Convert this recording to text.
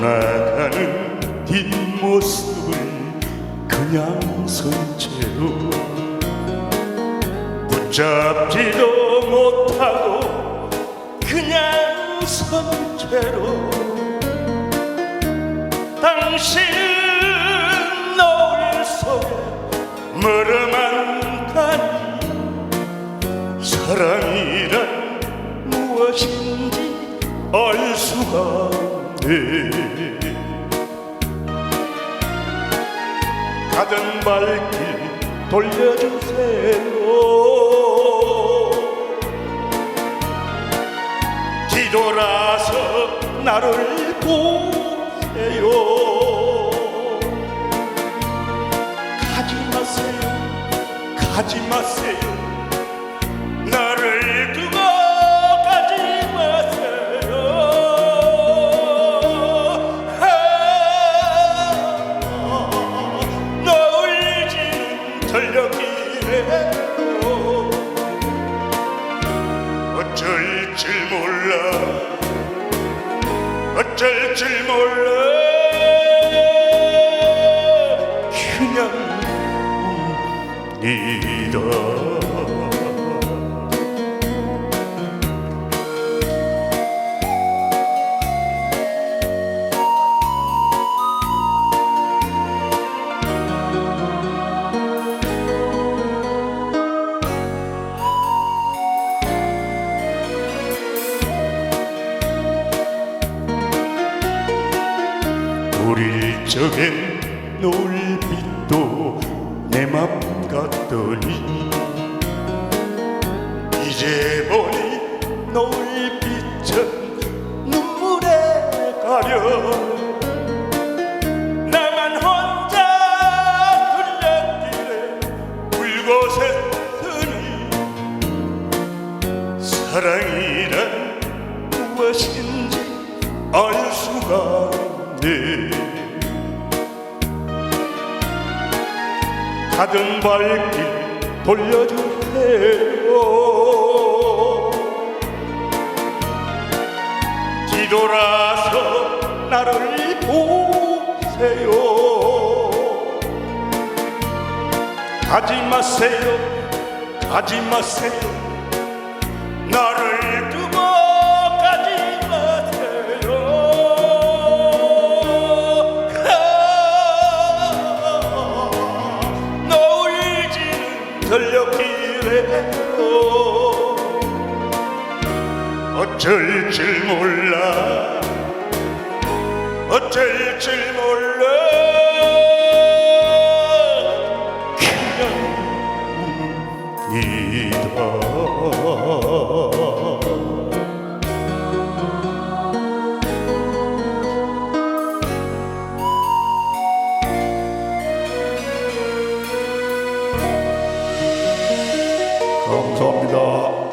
떠나가는 뒷모습은 그냥 선채로 붙잡지도 못하고 그냥 선채로 당신 노을 속에 물어만다니 사랑이란 무엇인지 알 수가 가던 발길 돌려주세요. 뒤돌아서 나를 보세요. 가지 마세요 가지 마세요 어쩔 줄 몰라. 어쩔 줄 몰라 우릴 적엔 노을빛도 내 맘 같더니 이제 보니 노을빛은 눈물에 가려 나만 혼자 흘렸길래 울고 샜으니 사랑이란 무엇인지 알 수가 없 네 가던 발길 돌려주세요. 뒤돌아서 나를 보세요. 가지 마세요. 가지 마세요 설렸길에도 어쩔 줄 몰라 어쩔 줄 몰라. 그냥 음, 이다 감사합니다.